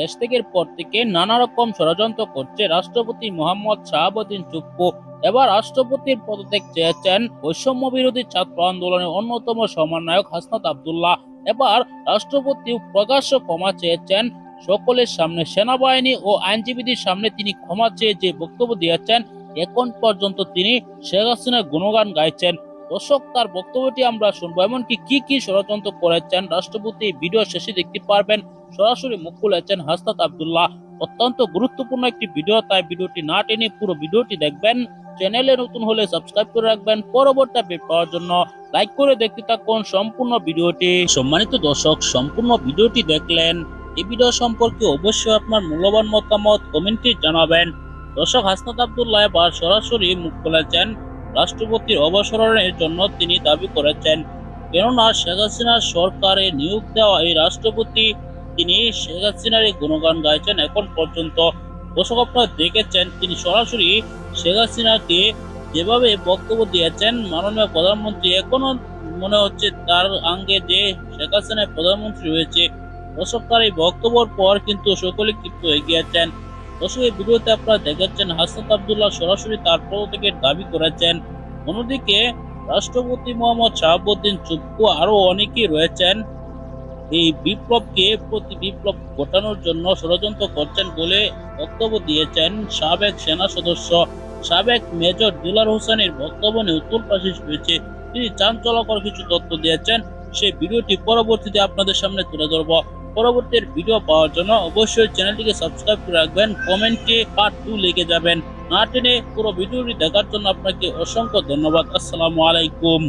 দেশ থেকের পর থেকে নানা রকম ষড়যন্ত্র করছে রাষ্ট্রপতি মোহাম্মদ শাহাবুদ্দিন চুপ্পু। এবার রাষ্ট্রপতির পদত্যাগ চেয়েছেন বৈষম্য বিরোধী ছাত্র আন্দোলনের অন্যতম সমন্বয়ক হাসনাত আবদুল্লাহ। এবার রাষ্ট্রপতি প্রকাশ্য ক্ষমা চেয়েছেন। সকলের সামনে সেনাবাহিনী ও আইনজীবীদের সামনে তিনি ক্ষমা চেয়ে যে বক্তব্য দিয়েছেন, এখন পর্যন্ত তিনি শেখ হাসিনার গুণগান গাইছেন। দর্শক, তার বক্তব্যটি আমরা শুনব। এমনকি কি কি ষড়যন্ত্র করেছেন রাষ্ট্রপতি ভিডিও শেষে দেখতে পারবেন। সরাসরি মুখ খুলেছেন হাসনাত আবদুল্লাহ। অত্যন্ত গুরুত্বপূর্ণ একটি ভিডিও, তাই ভিডিওটি না টেনে পুরো ভিডিওটি দেখবেন। চ্যানেলে নতুন হলে সাবস্ক্রাইব করে রাখবেন পরবর্তী আপডেট পাওয়ার জন্য। লাইক করে দেখতে থাকুন সম্পূর্ণ ভিডিওটি। সম্মানিত দর্শক, সম্পূর্ণ ভিডিওটি দেখলেন। এই ভিডিও সম্পর্কে অবশ্যই আপনার মূল্যবান মতামত কমেন্টে জানাবেন। দর্শক, হাসনাত আবদুল্লাহ এবার সরাসরি মুখ খুলেছেন রাষ্ট্রপতির অবসরের জন্য তিনি দাবি করেছেন। কেননা শেখ হাসিনার সরকারে নিয়োগ দেওয়া এই রাষ্ট্রপতি, তিনি শেখ হাসিনার এই গুণগান গাইছেন এখন পর্যন্ত। দর্শক আপনারা দেখেছেন, তিনি সরাসরি শেখ হাসিনাকে যেভাবে বক্তব্য দিয়েছেন, মাননীয় প্রধানমন্ত্রী এখনও মনে হচ্ছে তার আঙ্গে যে শেখ হাসিনা প্রধানমন্ত্রী হয়েছে দর্শক তার এই বক্তব্যের পর কিন্তু সকলে কিন্তু এগিয়েছেন দর্শক এই আপনারা দেখেছেন হাসনাত আব্দুল্লাহ সরাসরি তার পদ থেকে দাবি করেছেন। অন্যদিকে রাষ্ট্রপতি মোহাম্মদ শাহাবুদ্দিন চুপ্পু আরও অনেকেই রয়েছেন। এই বিপ্লবকে প্রতি বিপ্লব ঘটানোর জন্য ষড়যন্ত্র করছেন বলে বক্তব্য দিয়েছেন সাবেক সেনা সদস্য। সাবেক মেজর দিলার হোসেনের বক্তব্য নিয়ে উত্তর প্রকাশ হয়েছে। তিনি চাঞ্চল্যকর কিছু তথ্য দিয়েছেন। সেই ভিডিওটি পরবর্তীতে আপনাদের সামনে তুলে ধরবো। পরবর্তী ভিডিও পাওয়ার জন্য অবশ্যই চ্যানেলটিকে সাবস্ক্রাইব করে রাখবেন কমেন্টে পার্ট টু লিখে যাবেন। না টেনে পুরো ভিডিওটি দেখার জন্য আপনাকে অসংখ্য ধন্যবাদ। আসসালামু আলাইকুম।